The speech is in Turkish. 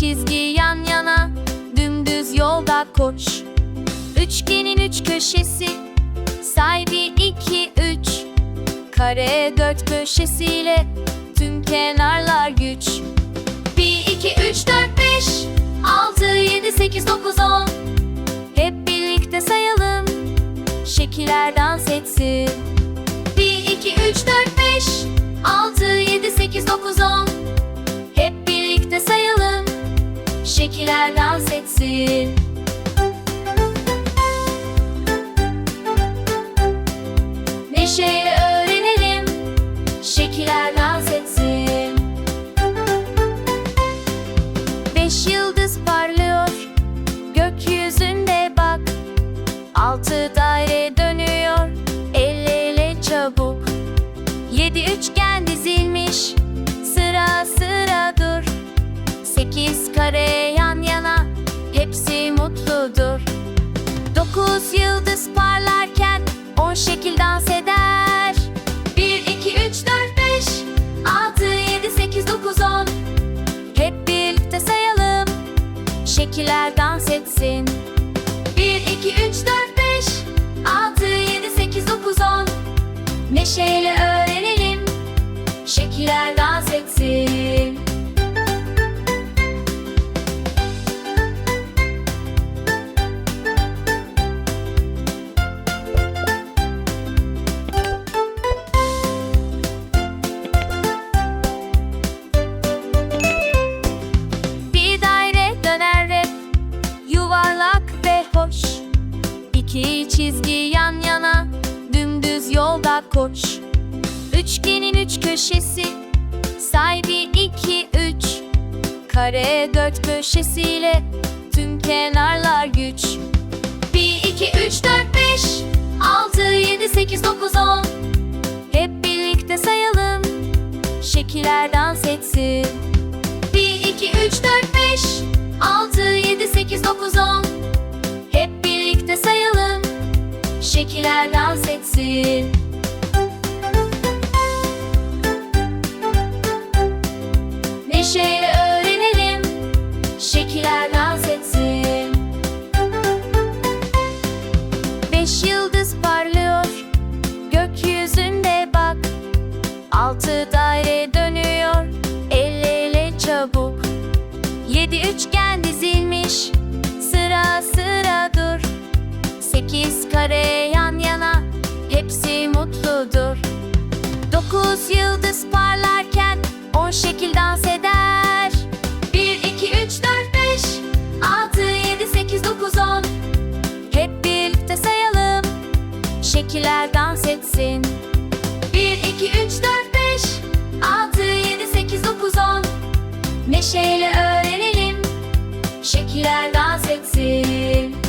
çizgi yan yana Dümdüz yolda koş. Üçgenin üç köşesi Say bir iki üç. Kare dört köşesiyle Tüm kenarlar güç. Bir iki üç dört beş. Altı yedi sekiz dokuz on. Hep birlikte sayalım Şekiller dans etsin Şekiller dans etsin. Neşeyle öğrenelim. Şekiller dans etsin. Beş yıldız parlıyor. Gökyüzünde bak. Altı daire dönüyor. El ele çabuk. Yedi üçgen dizilmiş Sekiz kare yan yana Hepsi mutludur. Dokuz yıldız parlarken On şekil dans eder. Bir, iki, üç, dört, beş Altı, yedi, sekiz, dokuz, on. Hep birlikte sayalım Şekiller dans etsin. Bir, iki, üç, dört, beş Altı, yedi, sekiz, dokuz, on. Neşeyle öğrenelim Şekiller dans çizgi yan yana Dümdüz yolda koş Üçgenin üç köşesi Say bir iki üç. Kare dört köşesiyle Tüm kenarlar güç. Bir iki üç dört beş Altı yedi sekiz dokuz on. Hep birlikte sayalım Şekiller dans etsin Şekiller dans etsin. Neşeyle öğrenelim Şekiller dans etsin. Beş yıldız Şekiller dans etsin. 1, 2, 3, 4, 5 6, 7, 8, 9, 10 Neşeyle öğrenelim Şekiller dans etsin.